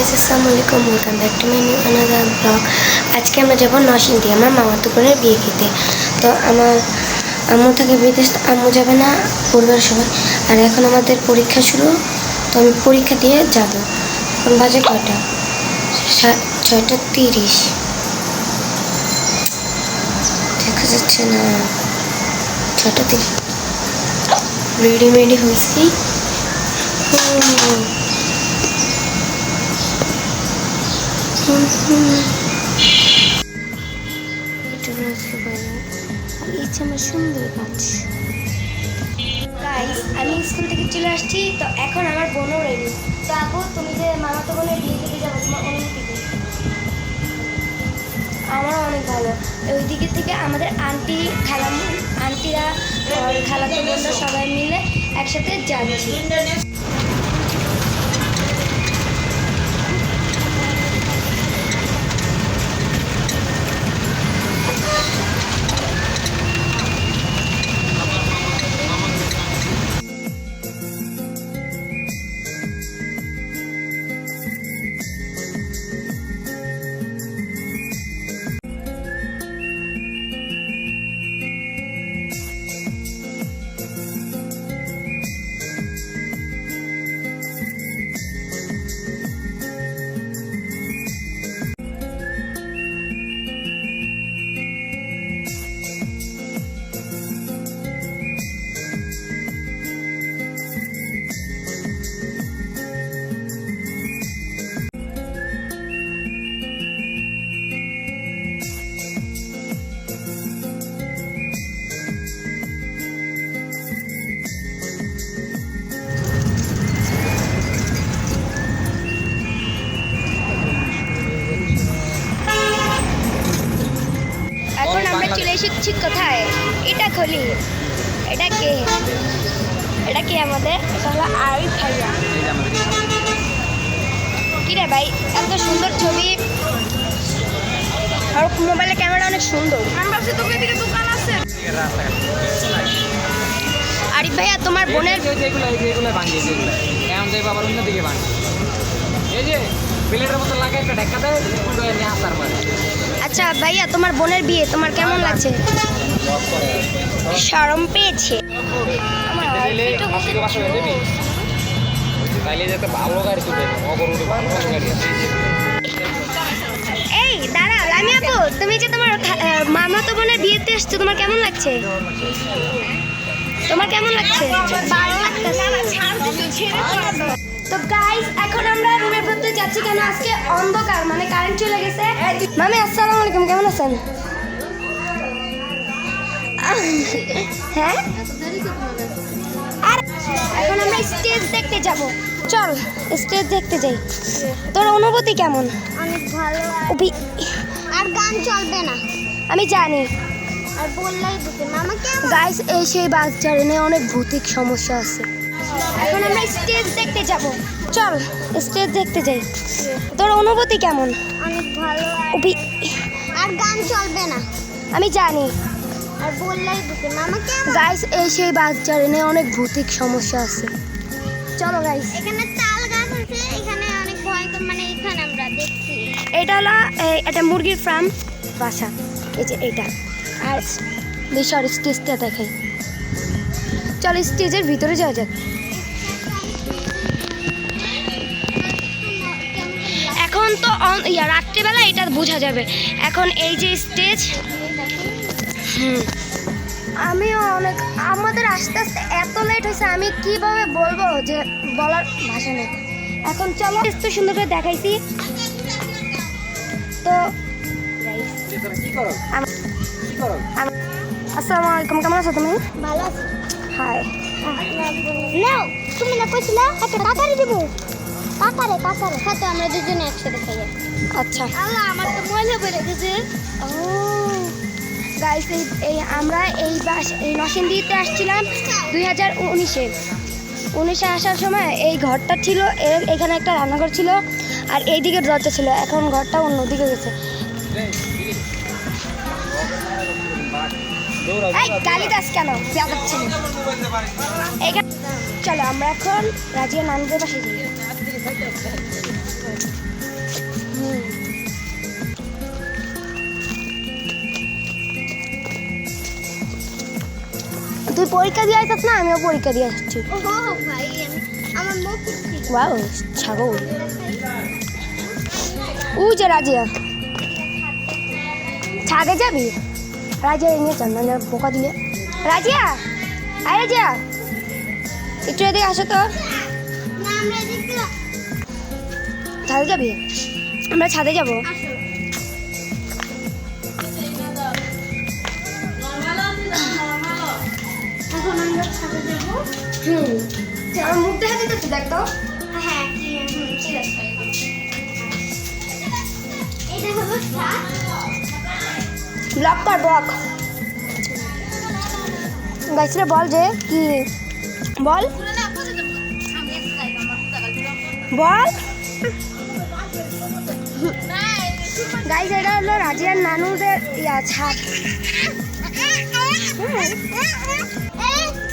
Guys আসসালামু আলাইকুম welcome back to my new another blog. আজকে আমরা যাব নরসিংদী আমার মামাতো বোনের বিয়ে খেতে। তো আমার আম্মু থেকে বিদেশ, আম্মু যাবে না পরিবার সবাই। আর এখন আমাদের পরীক্ষা শুরু, তো আমি পরীক্ষা দিয়ে যাব। এখন বাজে কয়টা? ছয়টা তিরিশ। দেখা যাচ্ছে না। ছয়টা তিরিশ। রেডি মেডি হয়েছি। হুম। যে আমার সুন্দর গাছ আমি স্কুল থেকে চলে আসছি, তো এখন আমার বোনও রেডি তো আপু, তুমি যে মামা তো বোনের বিয়ে দিতে যাব তোমার অনুমতি দিই আমারও অনেক ভালো। ওই দিকে থেকে আমাদের আন্টি খালা আন্টিরা খালাতো বোনরা সবাই মিলে একসাথে যাচ্ছি। এসেছি কোথায়? এটা খলি। এটা কে? এটা কে আমাদের? এটা হলো আরিফ ভাইয়া। কি রে ভাই এত সুন্দর ছবি। আর মোবাইলের ক্যামেরা অনেক সুন্দর। আরিফ ভাইয়া তোমার বোনের যেগুলো যেগুলো ভাঙিয়ে যেগুলো এমন যাই বাবার অন্য দিকে ভাঙে। এই যে প্লেটের মতো লাগে একটা ঢেকা দেয় পুরো এনে আসার পরে আচ্ছা ভাইয়া তোমার বোনের বিয়ে তোমার কেমন লাগছে শরম পেয়েছে তাইলে হয়ে যাতে ভালো গাড়ি তুলবে ভালো গাড়ি এই দাঁড়াও আমি আপু তুমি যে তোমার আহ, মামাতো বোনের বিয়েতে এসছো তোমার কেমন লাগছে তোমার কেমন লাগছে তো গাইস এখন আমরা রুমের যাচ্ছি কেন? আজকে অন্ধকার মানে কারেন্ট চলে গেছে। মামি আসসালামু আলাইকুম কেমন আছেন? হ্যাঁ? আর এখন আমরা স্টেজ দেখতে যাব। চল স্টেজ দেখতে যাই। তোর অনুভূতি কেমন? অনেক ভালো আর- গান চলবে না। আমি জানি। আর বললেই দিতে মামা কেমন? গাইস এই সেই বাস জার্নি অনেক ভৌতিক সমস্যা আছে। এখন আমরা স্টেজ দেখতে যাব। চল স্টেজ দেখতে যাই। তোর অনুভূতি কেমন? অনেক ভালো আর- আর গান চলবে না। আমি জানি। আর বললেই দিতে মামা কেমন গাইস এই সেই বাস জার্নি অনেক ভৌতিক সমস্যা আছে। চলো গাইস এখানে তাল গাছ আছে এখানে অনেক ভয়ঙ্কর মানে এখানে আমরা দেখছি। এটা হলো একটা মুরগির ফার্ম বাসা। এই যে এটা আর বিশাল স্টেজটা দেখাই। চল স্টেজের ভিতরে যাওয়া যাক। এখন তো ইয়া রাত্রিবেলা এটা বোঝা যাবে। এখন এই যে স্টেজ হুম। আমিও অনেক আমাদের আস্তে আস্তে এত লেট হয়েছে আমি কীভাবে বলব যে বলার ভাষা নেই। এখন চলো তো সুন্দর করে দেখাইছি। তো আসসালামু আলাইকুম কেমন আছো তুমি? ভালো আছে। হাই নাও তুমি না কইছিলা একটা কাকারে দিব? কাকারে কাকারে হ্যাঁ তো আমরা দুজনে একসাথে খাই আচ্ছা। আল্লাহ আমার তো ময়লা বেড়ে গেছে ও গাইস এই আমরা এই বাস এই নরসিংদীতে আসছিলাম দুই হাজার উনিশে। উনিশে আসার সময় এই ঘরটা ছিল এখানে একটা রান্নাঘর ছিল আর এই দিকে দরজা ছিল। এখন ঘরটা অন্যদিকে গেছে। কালিদাস কেন? চলো আমরা এখন রাজিয়া নানদের পাশে তুই পরীক্ষা দিয়ে আসছিস না? আমিও পরীক্ষা দিয়ে আসছি। বাবু ছাগল। উ যে রাজিয়া। ছাদে যাবি? রাজিয়া এনে চন্দনের পোকা দিয়ে রাজিয়া? আয় রাজিয়া। একটু এদিকে আসো তো। ছাদে যাবি? আমরা ছাদে যাব। মুখ দেখা তো। হ্যাঁ ঠিক আছে। এটা হলো ব্লক কর ব্লক গাইছিরে বল যে কি? বল। বল। গাইস এটা হলো রাজিয়ার নানুদের ইয়া ছাদ।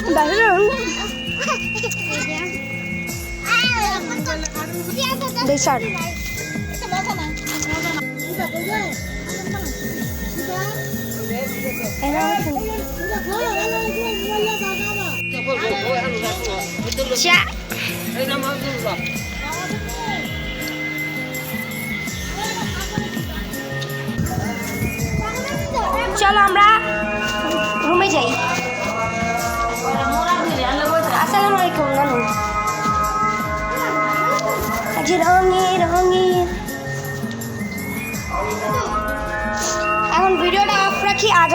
এরা চা চলো আমরা রুমে যাই। আসসালামু আলাইকুম নানু। আজ রঙে রঙে। এখন ভিডিওটা অফ রাখি, আজ